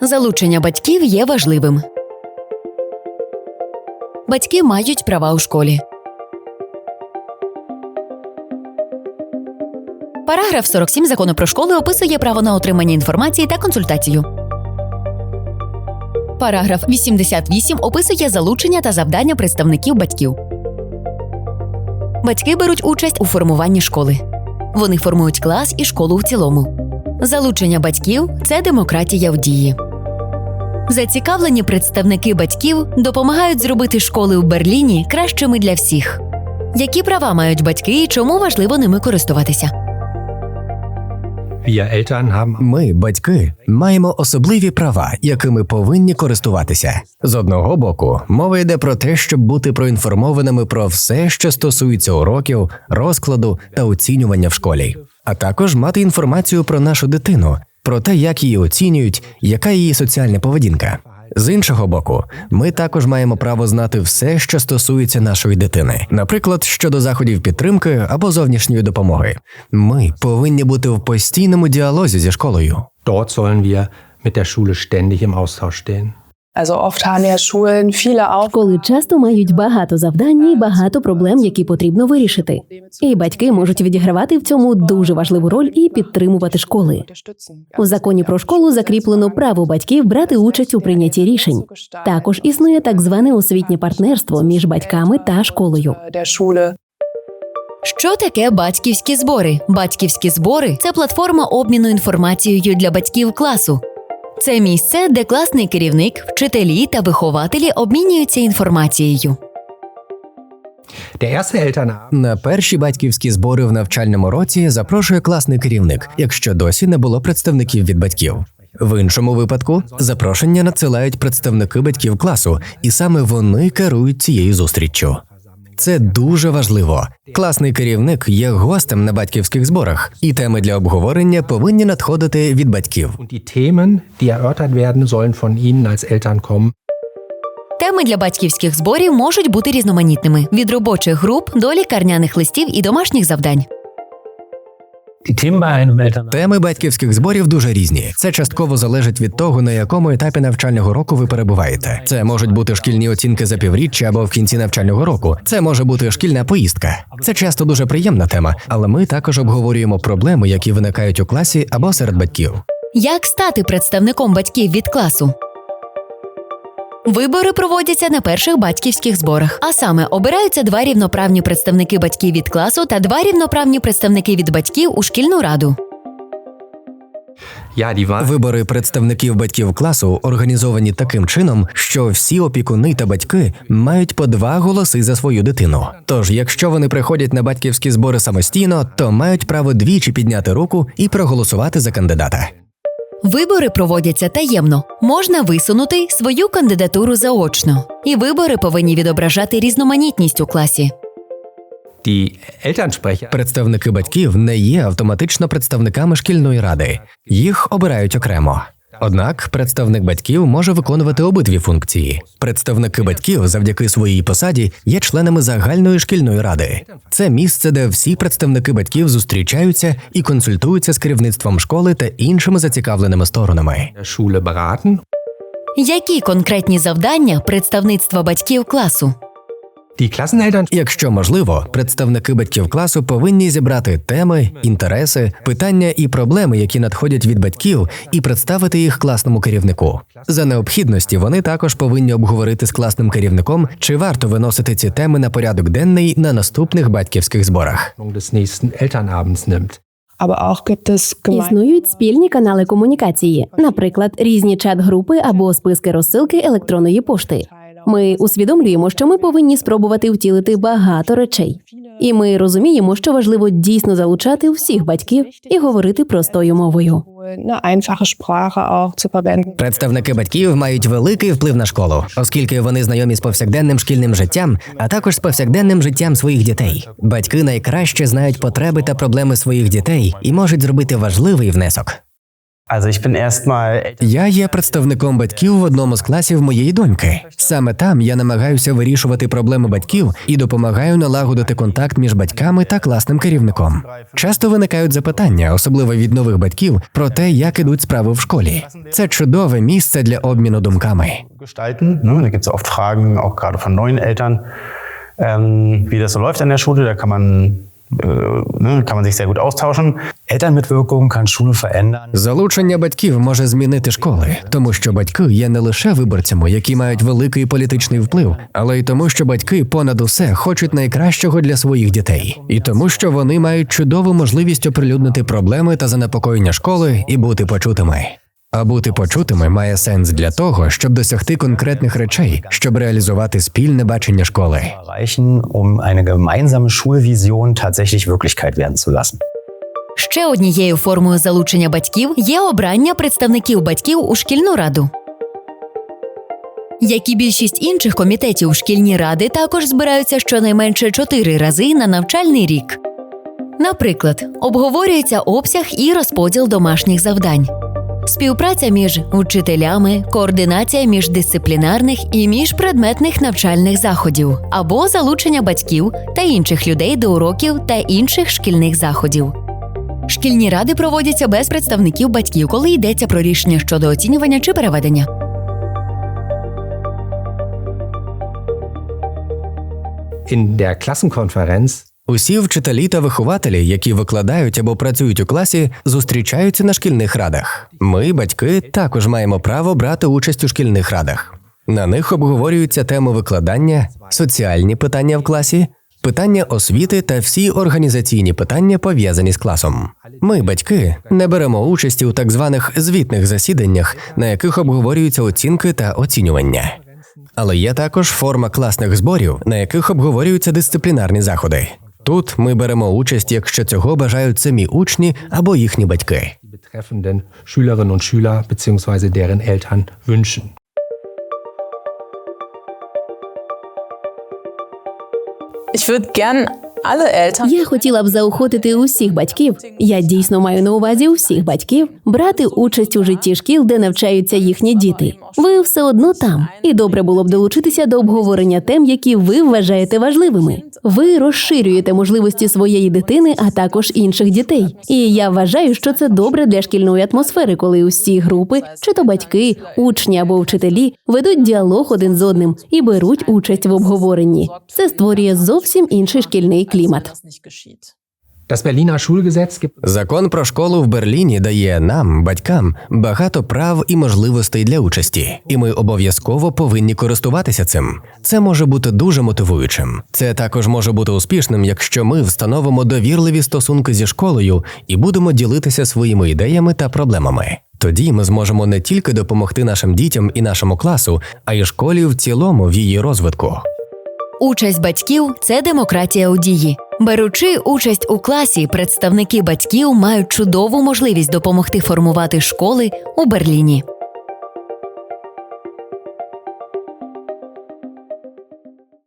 Залучення батьків є важливим. Батьки мають права у школі. Параграф 47 закону про школи описує право на отримання інформації та консультацію. Параграф 88 описує залучення та завдання представників батьків. Батьки беруть участь у формуванні школи. Вони формують клас і школу в цілому. Залучення батьків це демократія в дії. Зацікавлені представники батьків допомагають зробити школи в Берліні кращими для всіх. Які права мають батьки і чому важливо ними користуватися? Ми, батьки, маємо особливі права, якими повинні користуватися. З одного боку, мова йде про те, щоб бути проінформованими про все, що стосується уроків, розкладу та оцінювання в школі, а також мати інформацію про нашу дитину, про те, як її оцінюють, яка її соціальна поведінка. З іншого боку, ми також маємо право знати все, що стосується нашої дитини, наприклад, щодо заходів підтримки або зовнішньої допомоги. Ми повинні бути в постійному діалозі зі школою. dort sollen wir mit der Schule ständig im Austausch stehen. Школи часто мають багато завдань і багато проблем, які потрібно вирішити. І батьки можуть відігравати в цьому дуже важливу роль і підтримувати школи. У законі про школу закріплено право батьків брати участь у прийнятті рішень. Також існує так зване освітнє партнерство між батьками та школою. Що таке батьківські збори? Батьківські збори це платформа обміну інформацією для батьків класу. Це місце, де класний керівник, вчителі та вихователі обмінюються інформацією. На перші батьківські збори в навчальному році запрошує класний керівник, якщо досі не було представників від батьків. В іншому випадку запрошення надсилають представники батьків класу, і саме вони керують цією зустріччю. Це дуже важливо. Класний керівник є гостем на батьківських зборах, і теми для обговорення повинні надходити від батьків. Теми для батьківських зборів можуть бути різноманітними від робочих груп до лікарняних листів і домашніх завдань. Теми батьківських зборів дуже різні. Це частково залежить від того, на якому етапі навчального року ви перебуваєте. Це можуть бути шкільні оцінки за півріччя або в кінці навчального року. Це може бути шкільна поїздка. Це часто дуже приємна тема, але ми також обговорюємо проблеми, які виникають у класі або серед батьків. Як стати представником батьків від класу? Вибори проводяться на перших батьківських зборах, а саме обираються два рівноправні представники батьків від класу та два рівноправні представники від батьків у шкільну раду. Вибори представників батьків класу організовані таким чином, що всі опікуни та батьки мають по два голоси за свою дитину. Тож, якщо вони приходять на батьківські збори самостійно, то мають право двічі підняти руку і проголосувати за кандидата. Вибори проводяться таємно. Можна висунути свою кандидатуру заочно. І вибори повинні відображати різноманітність у класі. Представники батьків не є автоматично представниками шкільної ради, їх обирають окремо. Однак представник батьків може виконувати обидві функції. Представники батьків завдяки своїй посаді є членами загальної шкільної ради. Це місце, де всі представники батьків зустрічаються і консультуються з керівництвом школи та іншими зацікавленими сторонами. Які конкретні завдання представництва батьків класу? Якщо можливо, представники батьків класу повинні зібрати теми, інтереси, питання і проблеми, які надходять від батьків, і представити їх класному керівнику. За необхідності вони також повинні обговорити з класним керівником, чи варто виносити ці теми на порядок денний на наступних батьківських зборах. Існують спільні канали комунікації, наприклад, різні чат-групи або списки розсилки електронної пошти. Ми усвідомлюємо, що ми повинні спробувати втілити багато речей, і ми розуміємо, що важливо дійсно залучати всіх батьків і говорити простою мовою. Представники батьків мають великий вплив на школу, оскільки вони знайомі з повсякденним шкільним життям, а також з повсякденним життям своїх дітей. Батьки найкраще знають потреби та проблеми своїх дітей і можуть зробити важливий внесок. Я є представником батьків в одному з класів моєї доньки. Саме там я намагаюся вирішувати проблеми батьків і допомагаю налагодити контакт між батьками та класним керівником. Часто виникають запитання, особливо від нових батьків, про те, як ідуть справи в школі. Це чудове місце для обміну думками. ähm, wie das so läuft an der Schule. Da kann man, ne, kann man sich sehr. Залучення батьків може змінити школи, тому що батьки є не лише виборцями, які мають великий політичний вплив, але й тому, що батьки понад усе хочуть найкращого для своїх дітей, і тому, що вони мають чудову можливість оприлюднити проблеми та занепокоєння школи і бути почутими. А бути почутими має сенс для того, щоб досягти конкретних речей, щоб реалізувати спільне бачення школи. Um. Ще однією формою залучення батьків є обрання представників батьків у шкільну раду. Як і більшість інших комітетів, шкільні ради також збираються щонайменше чотири рази на навчальний рік. Наприклад, обговорюється обсяг і розподіл домашніх завдань, співпраця між вчителями, координація міждисциплінарних і міжпредметних навчальних заходів або залучення батьків та інших людей до уроків та інших шкільних заходів. Шкільні ради проводяться без представників батьків, коли йдеться про рішення щодо оцінювання чи переведення. In der Klassenkonferenz Усі вчителі та вихователі, які викладають або працюють у класі, зустрічаються на шкільних радах. Ми, батьки, також маємо право брати участь у шкільних радах. На них обговорюються теми викладання, соціальні питання в класі, питання освіти та всі організаційні питання пов'язані з класом. Ми, батьки, не беремо участі у так званих звітних засіданнях, на яких обговорюються оцінки та оцінювання. Але є також форма класних зборів, на яких обговорюються дисциплінарні заходи. Тут ми беремо участь, якщо цього бажають самі учні або їхні батьки. Я хотіла б заохотити усіх батьків. Я дійсно маю на увазі усіх батьків брати участь у житті шкіл, де навчаються їхні діти. Ви все одно там, і добре було б долучитися до обговорення тем, які ви вважаєте важливими. Ви розширюєте можливості своєї дитини, а також інших дітей. І я вважаю, що це добре для шкільної атмосфери, коли усі групи, чи то батьки, учні або вчителі, ведуть діалог один з одним і беруть участь в обговоренні. Це створює зовсім інший шкільний клімат. Закон про школу в Берліні дає нам, батькам, багато прав і можливостей для участі, і ми обов'язково повинні користуватися цим. Це може бути дуже мотивуючим. Це також може бути успішним, якщо ми встановимо довірливі стосунки зі школою і будемо ділитися своїми ідеями та проблемами. Тоді ми зможемо не тільки допомогти нашим дітям і нашому класу, а й школі в цілому в її розвитку. Участь батьків це демократія у дії. Беручи участь у класі, представники батьків мають чудову можливість допомогти формувати школи у Берліні.